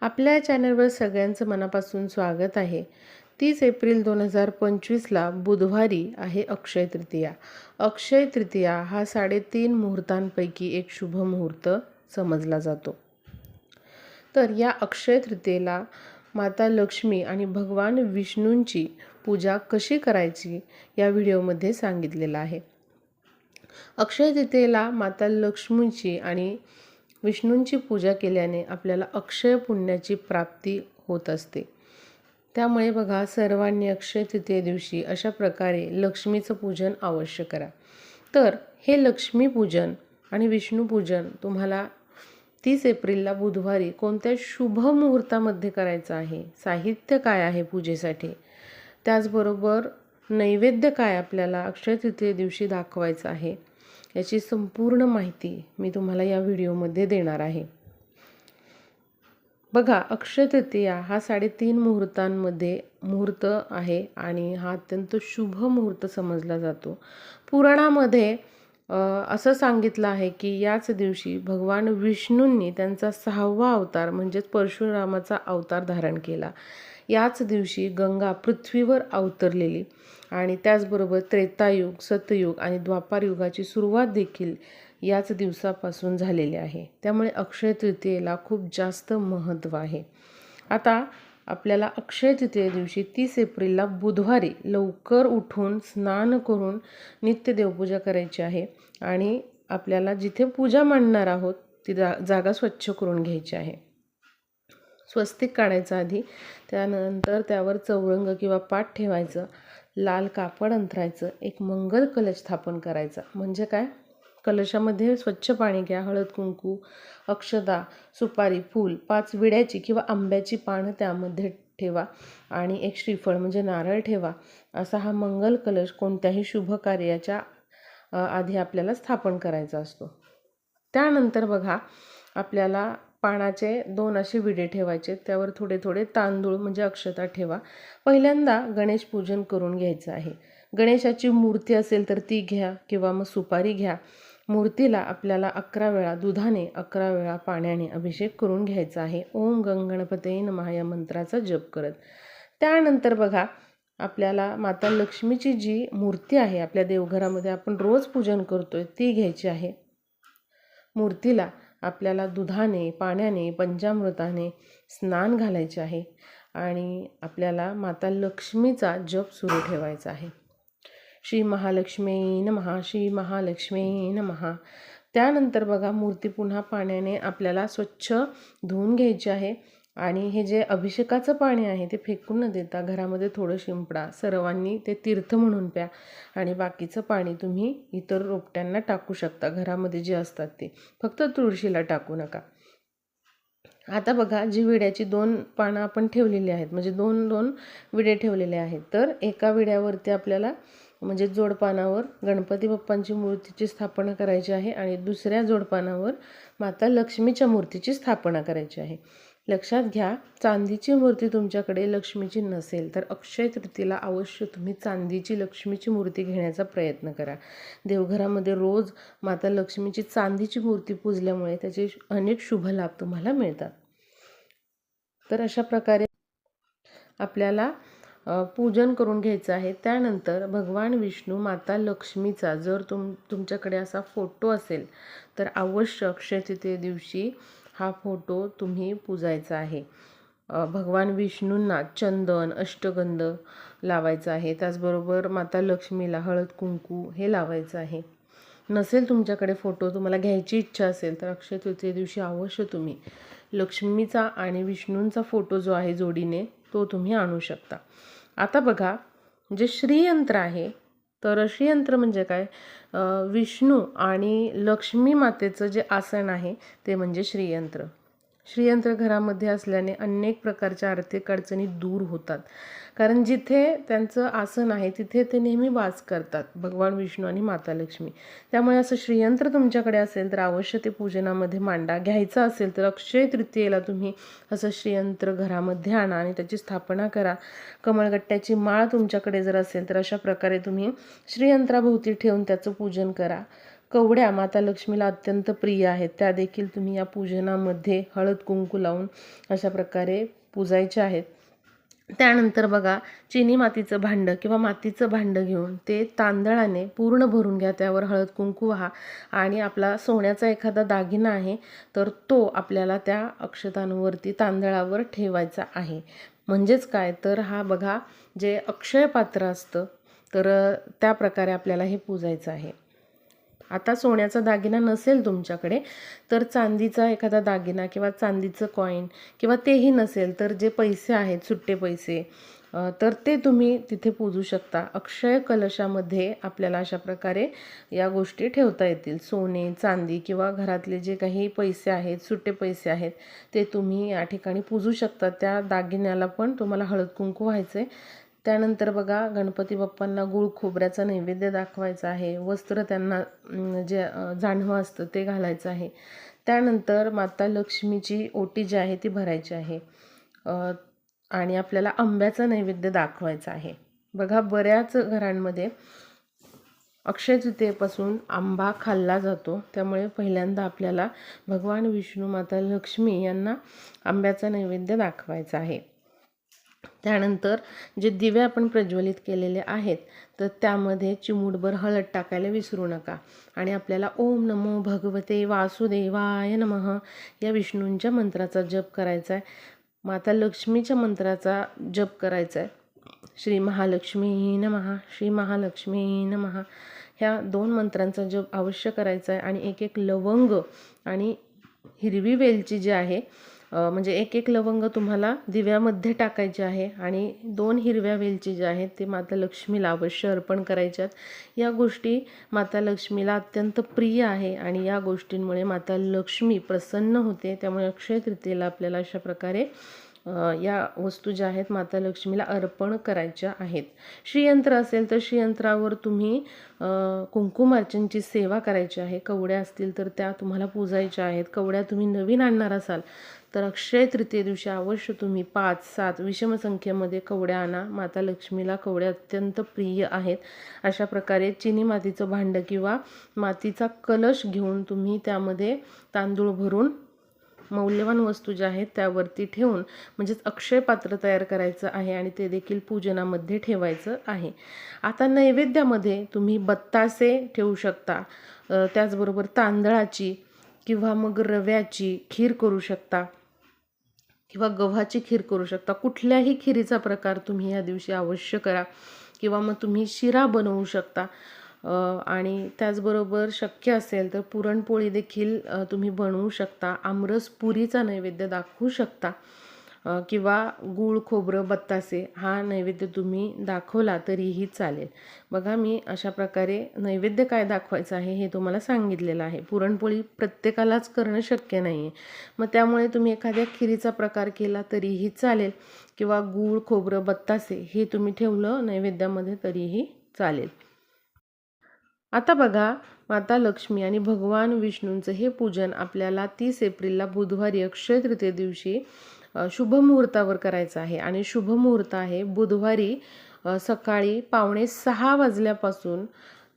आपल्या चॅनलवर सगळ्यांचं मनापासून स्वागत आहे. तीस एप्रिल दोन हजार पंचवीसला बुधवारी आहे अक्षय तृतीया. अक्षय तृतीया हा साडेतीन मुहूर्तांपैकी एक शुभ मुहूर्त समजला जातो. तर या अक्षय तृतीयेला माता लक्ष्मी आणि भगवान विष्णूंची पूजा कशी करायची या व्हिडिओमध्ये सांगितलेलं आहे. अक्षय तृतीयेला माता लक्ष्मीची आणि विष्णूंची पूजा केल्याने आपल्याला अक्षय पुण्याची प्राप्ती होत असते. त्यामुळे बघा सर्वांनी अक्षय तृतीये दिवशी अशा प्रकारे लक्ष्मीचं पूजन अवश्य करा. तर हे लक्ष्मीपूजन आणि विष्णूपूजन तुम्हाला तीस एप्रिलला बुधवारी कोणत्या शुभ मुहूर्तामध्ये करायचं आहे? साहित्य काय आहे पूजेसाठी? त्याचबरोबर नैवेद्य काय आपल्याला अक्षय तृतीये दिवशी दाखवायचं आहे? याची संपूर्ण माहिती मी तुम्हाला या व्हिडिओमध्ये देणार आहे. बघा अक्षय तृतीया हा साडेतीन मुहूर्तांमध्ये मुहूर्त आहे आणि हा अत्यंत शुभ मुहूर्त समजला जातो. पुराणामध्ये असं सांगितलं आहे की याच दिवशी भगवान विष्णूंनी त्यांचा सहावा अवतार म्हणजेच परशुरामाचा अवतार धारण केला. याच दिवशी गंगा पृथ्वीवर अवतरलेली आणि त्याचबरोबर त्रेतायुग सतयुग आणि द्वापार युगाची सुरुवात देखील याच दिवसापासून झालेली आहे. त्यामुळे अक्षय तृतीयेला खूप जास्त महत्त्व आहे. आता आपल्याला अक्षय तृतीये दिवशी तीस एप्रिलला बुधवारी लवकर उठून स्नान करून नित्य देवपूजा करायची आहे आणि आपल्याला जिथे पूजा मांडणार आहोत ती जा जागा स्वच्छ करून घ्यायची आहे. स्वस्तिक काढायचं आधी. त्यानंतर त्यावर चौरंग किंवा पाठ ठेवायचं. लाल कापड अंथरायचं एक मंगल कलश स्थापन करायचा. म्हणजे काय? कलशामध्ये स्वच्छ पाणी घ्या. हळद कुंकू अक्षदा सुपारी फूल पाच विड्याची किंवा आंब्याची पानं त्यामध्ये ठेवा. आणि एक श्रीफळ म्हणजे नारळ ठेवा. असा हा मंगल कलश कोणत्याही शुभ कार्याच्या आधी आपल्याला स्थापन करायचा असतो. त्यानंतर बघा आपल्याला पानाचे दोन असे विडे ठेवायचे त्यावर थोडे थोडे तांदूळ म्हणजे अक्षता ठेवा. पहिल्यांदा गणेश पूजन करून घ्यायचं आहे. गणेशाची मूर्ती असेल तर ती घ्या किंवा मग सुपारी घ्या. मूर्तीला आपल्याला अकरा वेळा दुधाने अकरा वेळा पाण्याने अभिषेक करून घ्यायचा आहे. ओम गंगणपते नमः या मंत्राचा जप करत. त्यानंतर बघा आपल्याला माता लक्ष्मीची जी मूर्ती आहे आपल्या देवघरामध्ये आपण रोज पूजन करतोय ती घ्यायची आहे. मूर्तीला आपल्याला दुधाने पाण्याने पंचामृताने स्नान घालायचे आहे आणि आपल्याला माता लक्ष्मीचा जप सुरू ठेवायचा आहे. श्री महालक्ष्मी नमहा श्री महालक्ष्मी नमहा त्यानंतर बघा मूर्ती पुन्हा पाण्याने आपल्याला स्वच्छ धुवून घ्यायची आहे. आणि हे जे अभिषेकाचं पाणी आहे ते फेकून न देता घरामध्ये थोडं शिंपडा सर्वांनी ते तीर्थ म्हणून प्या आणि बाकीचं पाणी तुम्ही इतर रोपट्यांना टाकू शकता. घरामध्ये जे असतात ते. फक्त तुळशीला टाकू नका. आता बघा जी विड्याची दोन पानं आपण ठेवलेली आहेत म्हणजे दोन दोन विडे ठेवलेले आहेत तर एका विड्यावरती आपल्याला म्हणजे जोडपानावर गणपती बाप्पांची मूर्तीची स्थापना करायची आहे आणि दुसऱ्या जोडपानावर माता लक्ष्मीच्या मूर्तीची स्थापना करायची आहे. लक्षात घ्या चांदीची मूर्ती तुमच्याकडे लक्ष्मीची नसेल तर अक्षय तृतीला अवश्य तुम्ही चांदीची लक्ष्मीची मूर्ती घेण्याचा प्रयत्न करा. देवघरामध्ये रोज माता लक्ष्मीची चांदीची मूर्ती पूजल्यामुळे त्याचे अनेक शुभ लाभ तुम्हाला मिळतात. तर अशा प्रकारे आपल्याला पूजन करून घ्यायचं आहे. त्यानंतर भगवान विष्णू माता लक्ष्मीचा जर तुम तुमच्याकडे असा फोटो असेल तर अवश्य अक्षय तृतीये दिवशी हा फोटो तुम्ही पूजायचा आहे. भगवान विष्णूंना चंदन अष्टगंध लावायचा आहे. त्याचबरोबर माता लक्ष्मीला हळद कुंकू हे लावायचं आहे. नसेल तुमच्याकडे फोटो तुम्हाला घ्यायची इच्छा असेल तर अक्षय तृतीय दिवशी अवश्य तुम्ही लक्ष्मीचा आणि विष्णूंचा फोटो जो आहे जोडीने तो तुम्ही आणू शकता. आता बघा जे श्रीयंत्र आहे तर श्रीयंत्र म्हणजे काय? विष्णू आणि लक्ष्मी मातेचं जे आसन आहे ते म्हणजे श्रीयंत्र. श्रीयंत्र घरामध्ये असल्याने अनेक प्रकारच्या आर्थिक अडचणी दूर होतात. कारण जिथे त्यांचं आसन आहे तिथे ते नेहमी वास करतात भगवान विष्णू आणि माता लक्ष्मी. त्यामुळे असं श्रीयंत्र तुमच्याकडे असेल तर अवश्य ते पूजनामध्ये मांडा. घ्यायचं असेल तर अक्षय तृतीयेला तुम्ही असं श्रीयंत्र घरामध्ये आणा आणि त्याची स्थापना करा. कमळगट्ट्याची माळ तुमच्याकडे जर असेल तर अशा प्रकारे तुम्ही श्रीयंत्राभोवती ठेवून त्याचं पूजन करा. कवड्या माता लक्ष्मीला अत्यंत प्रिय आहेत. त्या देखील तुम्ही या पूजनामध्ये हळद कुंकू लावून अशा प्रकारे पूजायच्या आहेत. त्यानंतर बघा चिनी मातीचं भांडं किंवा मातीचं भांडं घेऊन ते तांदळाने पूर्ण भरून घ्या. त्यावर हळद कुंकू व्हा. आणि आपला सोन्याचा एखादा दागिना आहे तर तो आपल्याला त्या अक्षतांवरती तांदळावर ठेवायचा आहे. म्हणजेच काय? तर हा बघा जे अक्षय पात्र असतं तर त्या प्रकारे आपल्याला हे पूजायचं आहे. आता सोन्याचा दागिना नसेल तुमच्याकडे तर चांदीचा एखादा दागिना किंवा चांदीचं कॉईन किंवा तेही नसेल तर जे पैसे आहेत सुट्टे पैसे तर ते तुम्ही तिथे पूजू शकता. अक्षय कलशामध्ये आपल्याला अशा प्रकारे या गोष्टी ठेवता येतील. सोने चांदी किंवा घरातले जे काही पैसे आहेत सुट्टे पैसे आहेत ते तुम्ही या ठिकाणी पूजू शकता. त्या दागिन्याला पण तुम्हाला हळद कुंकू व्हायचं आहे त्यानंतर बघा गणपती बाप्पांना गुळ खोबऱ्याचा नैवेद्य दाखवायचा आहे. वस्त्र त्यांना जे जाणवं असतं ते घालायचं आहे. त्यानंतर माता लक्ष्मीची ओटी जी आहे ती भरायची आहे. आणि आपल्याला आंब्याचा नैवेद्य दाखवायचा आहे. बघा बऱ्याच घरांमध्ये अक्षय तृतीयेपासून आंबा खाल्ला जातो. त्यामुळे पहिल्यांदा आपल्याला भगवान विष्णू माता लक्ष्मी यांना आंब्याचा नैवेद्य दाखवायचा आहे. त्यानंतर जे दिवे आपण प्रज्वलित केलेले आहेत तर त्यामध्ये चिमूटभर हळद टाकायला विसरू नका. आणि आपल्याला ओम नमो भगवते वासुदेवाय नमः या विष्णूंच्या मंत्राचा जप करायचा आहे. माता लक्ष्मीच्या मंत्राचा जप करायचा आहे. श्री महालक्ष्मी नमः श्री महालक्ष्मी नमः ह्या दोन मंत्रांचा जप अवश्य करायचा आहे. आणि एक एक लवंग आणि हिरवी वेलची जी आहे म्हणजे एक एक लवंग तुम्हाला दिव्यामध्ये टाकायचे आहे आणि दोन हिरव्या वेलची ज्या आहेत ते माता लक्ष्मीला अवश्य अर्पण करायच्यात या गोष्टी माता लक्ष्मीला अत्यंत प्रिय आहे आणि या गोष्टींमुळे माता लक्ष्मी प्रसन्न होते. त्यामुळे अक्षय तृतीयेला आपल्याला अशा प्रकारे या वस्तू ज्या आहेत माता लक्ष्मीला अर्पण करायच्या आहेत. श्रीयंत्र असेल तर श्रीयंत्रावर तुम्ही कुंकुमार्चनची सेवा करायची आहे. कवड्या असतील तर त्या तुम्हाला पूजायच्या आहेत. कवड्या तुम्ही नवीन आणणार असाल तर अक्षय तृतीय दिवशी अवश्य तुम्ही पाच सात विषम संख्येमध्ये कवड्या आणा. माता लक्ष्मीला कवड्या अत्यंत प्रिय आहेत. अशा प्रकारे चिनी मातीचं भांडं किंवा मातीचा कलश घेऊन तुम्ही त्यामध्ये तांदूळ भरून मौल्यवान वस्तू ज्या आहेत त्यावरती ठेवून म्हणजेच अक्षय पात्र तयार करायचं आहे आणि ते देखील पूजनामध्ये ठेवायचं आहे. आता नैवेद्यामध्ये तुम्ही बत्तासे ठेवू शकता त्याचबरोबर तांदळाची किंवा मग रव्याची खीर करू शकता किंवा गव्हाची खीर करू शकता. कुठल्याही खिरीचा प्रकार तुम्ही या दिवशी अवश्य करा किंवा मग तुम्ही शिरा बनवू शकता. आणि त्याचबरोबर शक्य असेल तर पुरणपोळी देखील तुम्ही बनवू शकता. आमरस पुरीचा नैवेद्य दाखवू शकता. किंवा गूळ खोबरं बत्तासे हा नैवेद्य तुम्ही दाखवला तरीही चालेल. बघा मी अशा प्रकारे नैवेद्य काय दाखवायचं आहे हे तुम्हाला सांगितलेलं आहे. पुरणपोळी प्रत्येकालाच करणं शक्य नाही आहे मग त्यामुळे तुम्ही एखाद्या खिरीचा प्रकार केला तरीही चालेल. किंवा गूळ खोबरं बत्तासे हे तुम्ही ठेवलं नैवेद्यामध्ये तरीही चालेल. आता बघा माता लक्ष्मी आणि भगवान विष्णूंचं हे पूजन आपल्याला तीस एप्रिलला बुधवारी अक्षय तृतीय दिवशी शुभ मुहूर्तावर करायचं आहे. आणि शुभ मुहूर्त आहे बुधवारी सकाळी पावणे सहा वाजल्यापासून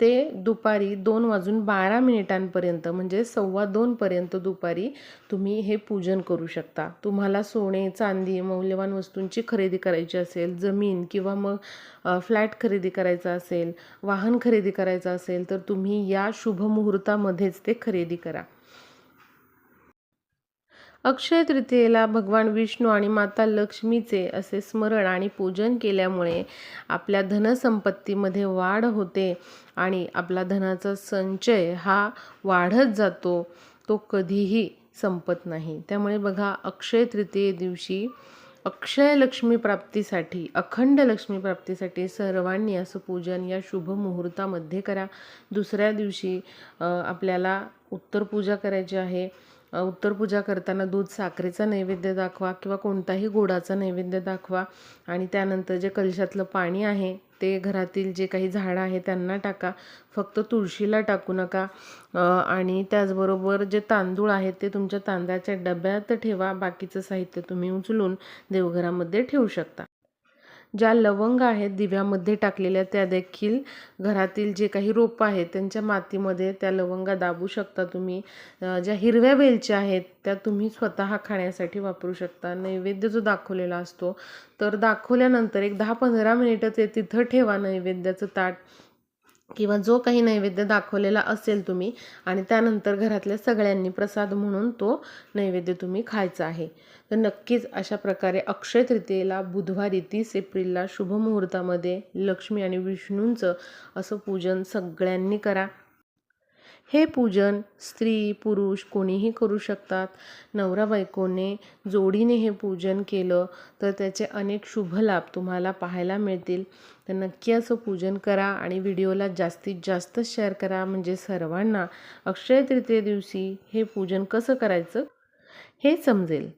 ते दुपारी दोन वाजून बारा मिनिटांपर्यंत म्हणजे सव्वा दोनपर्यंत दुपारी तुम्ही हे पूजन करू शकता. तुम्हाला सोने चांदी मौल्यवान वस्तूंची खरेदी करायची असेल जमीन किंवा मग फ्लॅट खरेदी करायचा असेल वाहन खरेदी करायचं असेल तर तुम्ही या शुभ मुहूर्तामध्येच ते खरेदी करा. अक्षय तृतीयेला भगवान विष्णू आणि माता लक्ष्मीचे असे स्मरण आणि पूजन केल्यामुळे आपल्या धनसंपत्तीमध्ये वाढ होते आणि आपला धनाचा संचय हा वाढत जातो. तो कधीही संपत नाही. त्यामुळे बघा अक्षय तृतीये दिवशी अक्षय लक्ष्मी प्राप्तीसाठी अखंड लक्ष्मी प्राप्तीसाठी सर्वांनी असं पूजन या शुभ मुहूर्तामध्ये करा. दुसऱ्या दिवशी आपल्याला उत्तर पूजा करायची आहे. उत्तर पूजा करताना दूध साखरेचा नैवेद्य दाखवा किंवा कोणताही गोडाचा नैवेद्य दाखवा. आणि त्यानंतर जे कलशातलं पाणी आहे ते घरातील जे काही झाडं आहे त्यांना टाका. फक्त तुळशीला टाकू नका. आणि त्याचबरोबर जे तांदूळ आहेत ते तुमच्या तांदळाच्या डब्यात ठेवा. बाकीचं साहित्य तुम्ही उचलून देवघरामध्ये ठेवू शकता. ज्या लवंग आहेत दिव्यामध्ये टाकलेल्या त्या देखील घरातील जे काही रोपं आहेत त्यांच्या मातीमध्ये त्या लवंगा दाबू शकता तुम्ही. ज्या हिरव्या वेलच्या आहेत त्या तुम्ही स्वतः खाण्यासाठी वापरू शकता. नैवेद्य जो दाखवलेला असतो तर दाखवल्यानंतर एक दहा पंधरा मिनिटं ते तिथं ठेवा नैवेद्याचं ताट. किंवा जो काही नैवेद्य दाखवलेला असेल तुम्ही आणि त्यानंतर घरातल्या सगळ्यांनी प्रसाद म्हणून तो नैवेद्य तुम्ही खायचा आहे. तर नक्कीच अशा प्रकारे अक्षय तृतीयेला बुधवारी तीस एप्रिलला शुभ मुहूर्तामध्ये लक्ष्मी आणि विष्णूंचं असं पूजन सगळ्यांनी करा. हे पूजन स्त्री पुरुष कोणीही करू शकतात. नवरा बायकोने जोडीने हे पूजन केलं तर त्याचे अनेक शुभ लाभ तुम्हाला पाहायला मिळतील. तर नक्की असं पूजन करा आणि व्हिडिओला जास्तीत जास्त शेअर करा. म्हणजे सर्वांना अक्षय तृतीय दिवशी हे पूजन कसं करायचं हे समजेल.